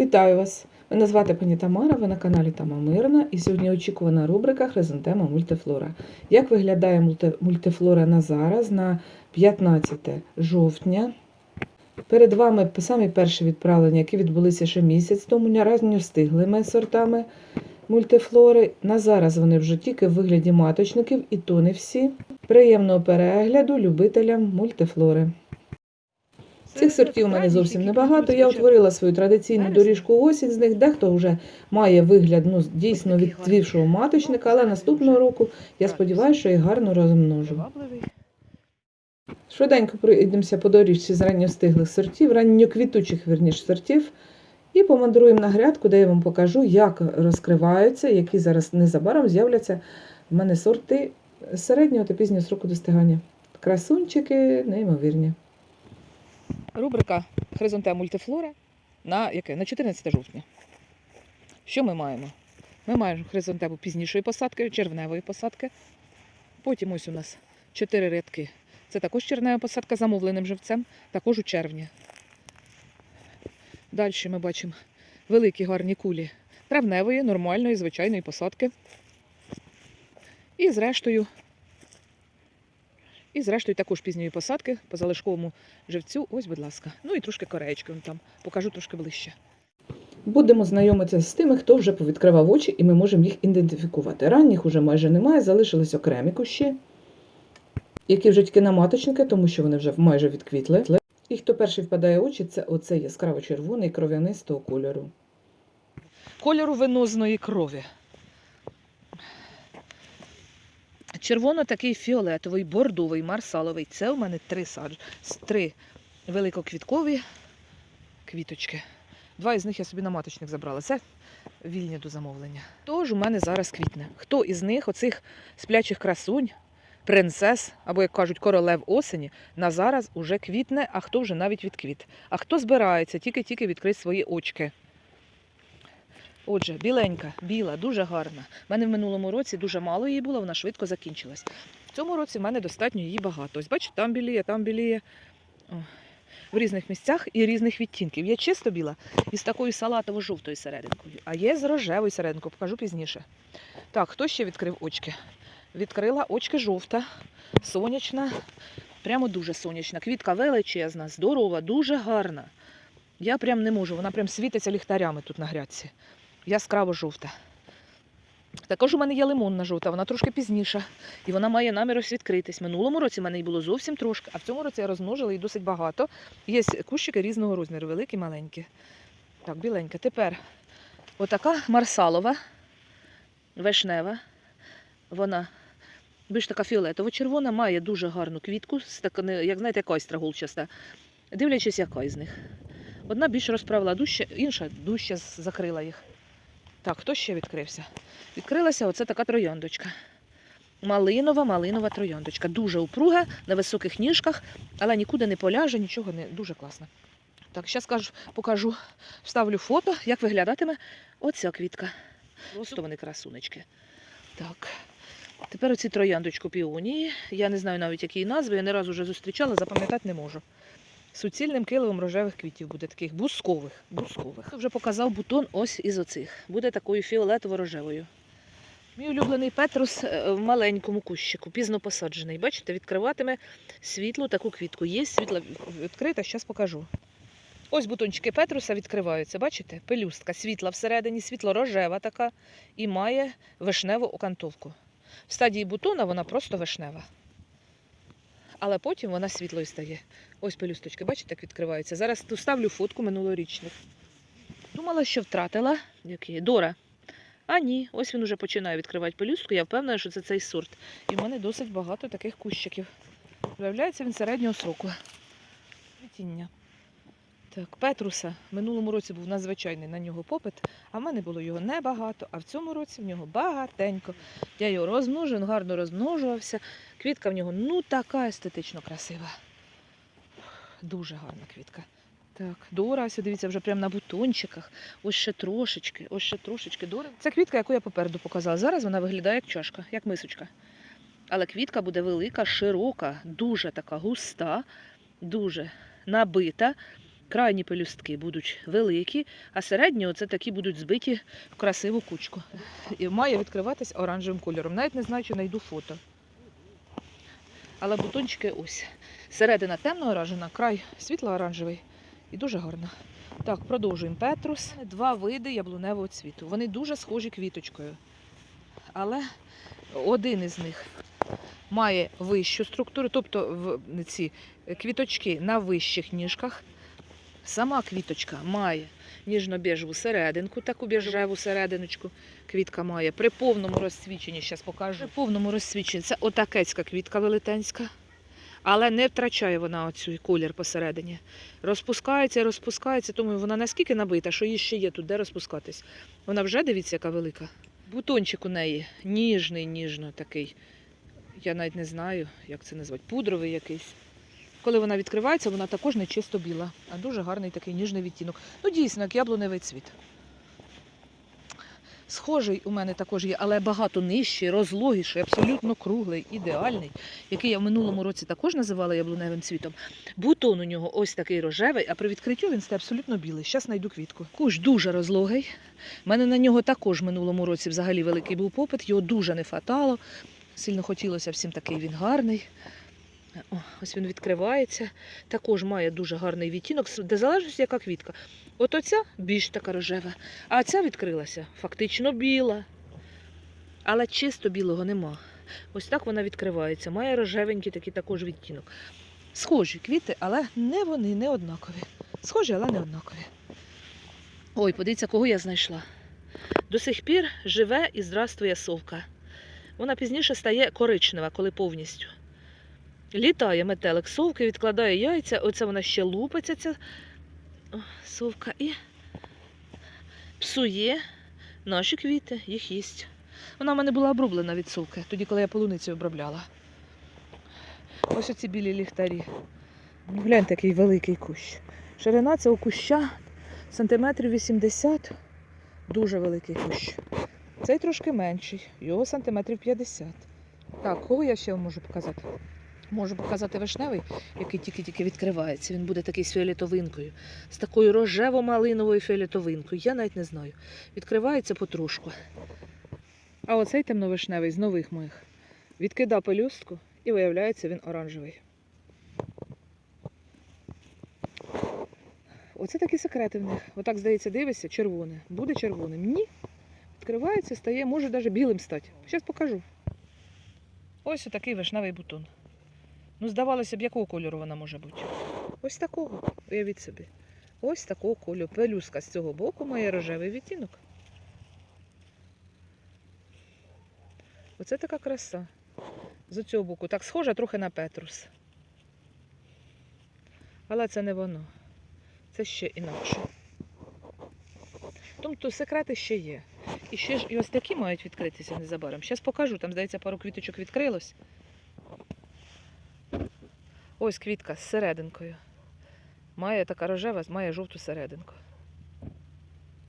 Вітаю вас! Мене звати пані Тамара, ви на каналі Тама Мирна, і сьогодні очікувана рубрика Хризантема мультифлора. Як виглядає мультифлора на зараз, на 15 жовтня? Перед вами самі перші відправлення, які відбулися ще місяць тому, наразі встиглими сортами мультифлори. На зараз вони вже тільки в вигляді маточників, і то не всі. Приємного перегляду любителям мультифлори. Цих сортів у мене зовсім небагато. Я утворила свою традиційну доріжку осінь з них. Дехто вже має вигляд ну, дійсно відцвівшого маточника, але наступного року я сподіваюся, що їх гарно розмножу. Швиденько пройдемося по доріжці з ранньостиглих сортів, ранньоквітучих верніш сортів. І помандруємо на грядку, де я вам покажу, як розкриваються, які зараз незабаром з'являться в мене сорти середнього та пізнього сроку достигання. Красунчики неймовірні. Рубрика Хризантем мультифлора на яке? На 14 жовтня. Що ми маємо? Ми маємо хризантему пізнішої посадки, червневої посадки. Потім ось у нас 4 рядки. Це також червнева посадка замовленим живцем, також у червні. Далі ми бачимо великі гарні кулі травневої, нормальної, звичайної посадки. І зрештою, і зрештою також пізньої посадки по залишковому живцю. Ось, будь ласка. Ну і трошки кореєчки вон там. Покажу трошки ближче. Будемо знайомитися з тими, хто вже повідкривав очі, і ми можемо їх ідентифікувати. Ранніх уже майже немає, залишились окремі кущі, які вже тільки на маточники, тому що вони вже майже відквітли. І хто перший впадає в очі, це оцей яскраво червоний кров'янистого кольору. Кольору венозної крові. Червоно такий фіолетовий, бордовий, марсаловий. Це у мене три садж... три великоквіткові квіточки. Два із них я собі на маточник забрала. Це вільні до замовлення. Тож у мене зараз квітне. Хто із них, оцих сплячих красунь, принцес, або, як кажуть, королев осені, на зараз уже квітне, а хто вже навіть відквіт. А хто збирається, тільки-тільки відкрить свої очки. Отже, біленька, біла, дуже гарна. У мене в минулому році дуже мало її було, вона швидко закінчилась. В цьому році в мене достатньо її багато. Ось бачите, там біліє, там біліє. В різних місцях і різних відтінків. Є чисто біла із такою салатово-жовтою серединкою, а є з рожевою серединкою, покажу пізніше. Так, хто ще відкрив очки? Відкрила очки жовта, сонячна, прямо дуже сонячна. Квітка величезна, здорова, дуже гарна. Я прям не можу, вона прям світиться ліхтарями тут на грядці яскраво жовта. Також у мене є лимонна жовта, вона трошки пізніша. І вона має намір ось відкритись. Минулому році в мене її було зовсім трошки, а в цьому році я розмножила її досить багато. Є кущики різного розміру, великі, маленькі. Так, біленька. Тепер отака марсалова, вишнева. Вона більш така фіолетово-червона, має дуже гарну квітку, як знаєте, якась трагулчаста. Дивлячись, яка із них. Одна більш розправила дужче, інша дужче закрила їх. Так, хто ще відкрився? Відкрилася оце така трояндочка. Малинова, малинова трояндочка. Дуже упруга, на високих ніжках, але нікуди не поляже, нічого не дуже класно. Так, зараз кажу, покажу, вставлю фото, як виглядатиме оця квітка. Просто вони красунечки. Так. Тепер оці трояндочку піонії. Я не знаю навіть, які її назви, я не разу вже зустрічала, запам'ятати не можу. Суцільним килимом рожевих квітів буде таких бускових. бускових. Вже показав бутон ось із оцих. Буде такою фіолетово-рожевою. Мій улюблений петрус е, в маленькому кущику, пізно посаджений. Бачите, відкриватиме світлу таку квітку. Є світла відкрита, зараз покажу. Ось бутончики петруса відкриваються, бачите? Пелюстка світла всередині, світло-рожева така і має вишневу окантовку. В стадії бутона вона просто вишнева. Але потім вона світлою стає. Ось пелюсточки, бачите, як відкриваються. Зараз тут ставлю фотку минулорічних. Думала, що втратила. Який? Дора. А ні, ось він уже починає відкривати пелюстку. Я впевнена, що це цей сорт. І в мене досить багато таких кущиків. Виявляється, він середнього сроку. Цвітіння. Так, Петруса в минулому році був надзвичайний на нього попит, а в мене було його небагато, а в цьому році в нього багатенько. Я його розмножу, він гарно розмножувався. Квітка в нього ну така естетично красива. Дуже гарна квітка. Так, Дора, ось дивіться, вже прямо на бутончиках. Ось ще трошечки, ось ще трошечки Дори. Це квітка, яку я попереду показала. Зараз вона виглядає як чашка, як мисочка. Але квітка буде велика, широка, дуже така густа, дуже набита. Крайні пелюстки будуть великі, а середні це такі будуть збиті в красиву кучку. І має відкриватись оранжевим кольором. Навіть не знаю, чи знайду фото. Але бутончики ось. Середина темно оранжена, край світло-оранжевий і дуже гарно. Так, продовжуємо Петрус. Два види яблуневого цвіту. Вони дуже схожі квіточкою. Але один із них має вищу структуру, тобто ці квіточки на вищих ніжках. Сама квіточка має ніжно-біжеву серединку, таку біжеву серединочку. Квітка має при повному розсвіченні, зараз покажу. При повному розсвіченні це отакецька квітка велетенська, але не втрачає вона оцю колір посередині. Розпускається, розпускається, тому вона наскільки набита, що їй ще є тут де розпускатись. Вона вже дивіться, яка велика. Бутончик у неї ніжний, ніжно такий. Я навіть не знаю, як це назвати, пудровий якийсь. Коли вона відкривається, вона також не чисто біла, а дуже гарний такий ніжний відтінок. Ну, дійсно, як яблуневий цвіт. Схожий у мене також є, але багато нижчий, розлогіший, абсолютно круглий, ідеальний, який я в минулому році також називала яблуневим цвітом. Бутон у нього ось такий рожевий, а при відкриттю він стає абсолютно білий. Зараз знайду квітку. Кущ дуже розлогий. У мене на нього також в минулому році взагалі великий був попит, його дуже не фатало. Сильно хотілося всім такий він гарний. О, ось він відкривається. Також має дуже гарний відтінок, де залежить, яка квітка. От оця більш така рожева, а ця відкрилася фактично біла. Але чисто білого нема. Ось так вона відкривається. Має рожевенький такий також відтінок. Схожі квіти, але не вони, не однакові. Схожі, але не однакові. Ой, подивіться, кого я знайшла. До сих пір живе і здравствує совка. Вона пізніше стає коричнева, коли повністю. Літає метелик совки, відкладає яйця, оце вона ще лупиться, ця совка, і псує наші квіти, їх їсть. Вона в мене була обрублена від совки, тоді, коли я полуницю обробляла. Ось оці білі ліхтарі. Гляньте, який великий кущ. Ширина цього куща сантиметрів 80. Дуже великий кущ. Цей трошки менший, його сантиметрів 50. Так, кого я ще вам можу показати? Можу показати вишневий, який тільки-тільки відкривається. Він буде такий з фіолетовинкою, з такою рожево-малиновою фіолетовинкою. Я навіть не знаю. Відкривається потрошку. А оцей темновишневий з нових моїх відкидав пелюстку і виявляється він оранжевий. Оце такі секрети в них. Отак, здається, дивишся, червоне. Буде червоним. Ні. Відкривається, стає, може навіть білим стати. Зараз покажу. Ось отакий вишневий бутон. Ну, здавалося б, якого кольору вона може бути? Ось такого, уявіть собі. Ось такого кольору. Пелюстка з цього боку має рожевий відтінок. Оце така краса. З цього боку. Так схожа трохи на Петрус. Але це не воно. Це ще інакше. Тобто секрети ще є. І ще ж і ось такі мають відкритися незабаром. Зараз покажу, там, здається, пару квіточок відкрилось. Ось квітка з серединкою. Має така рожева, має жовту серединку.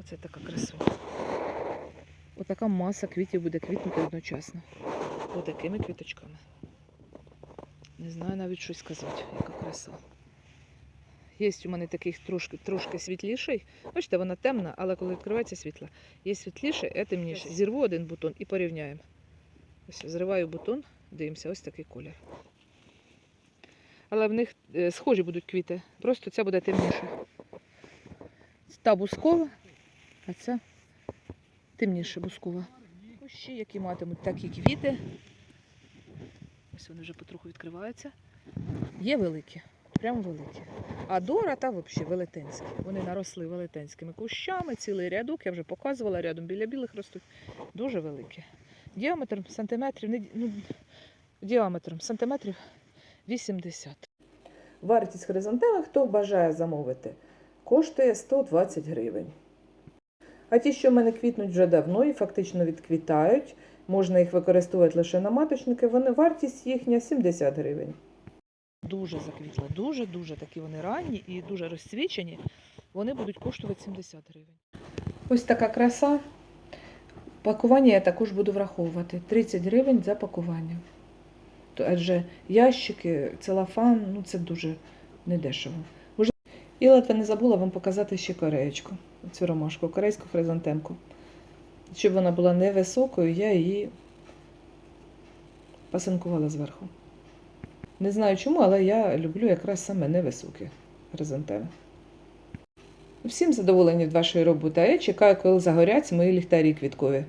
Оце така краса. Отака маса квітів буде квітнути одночасно. Отакими квіточками. Не знаю навіть щось сказати, яка краса. Є у мене таких трошки, трошки світліший. Бачите, вона темна, але коли відкривається світла. Є світліше, а темніше. Зірву один бутон і порівняємо. Ось зриваю бутон, дивимося, ось такий колір. Але в них е, схожі будуть квіти. Просто ця буде темніша. Та бускова, а ця темніше бускова. Кущі, які матимуть такі квіти. Ось вони вже потроху відкриваються. Є великі, прямо великі. А дора та взагалі велетенські. Вони наросли велетенськими кущами, цілий рядок, я вже показувала, рядом біля білих ростуть. Дуже великі. Діаметром сантиметрів, ну, діаметром сантиметрів 80. Вартість хризантеми, хто бажає замовити, коштує 120 гривень. А ті, що в мене квітнуть вже давно і фактично відквітають, можна їх використовувати лише на маточники, вони вартість їхня 70 гривень. Дуже заквітла, дуже-дуже такі вони ранні і дуже розцвічені. Вони будуть коштувати 70 гривень. Ось така краса. Пакування я також буду враховувати. 30 гривень за пакування. То- Адже ящики, целофан, ну це дуже недешево. І ледве не забула вам показати ще кореєчку, цю ромашку, корейську хризантемку. Щоб вона була невисокою, я її пасинкувала зверху. Не знаю чому, але я люблю якраз саме невисокі хризантеми. Всім задоволені від вашої роботи, а я чекаю, коли загорять мої ліхтарі квіткові.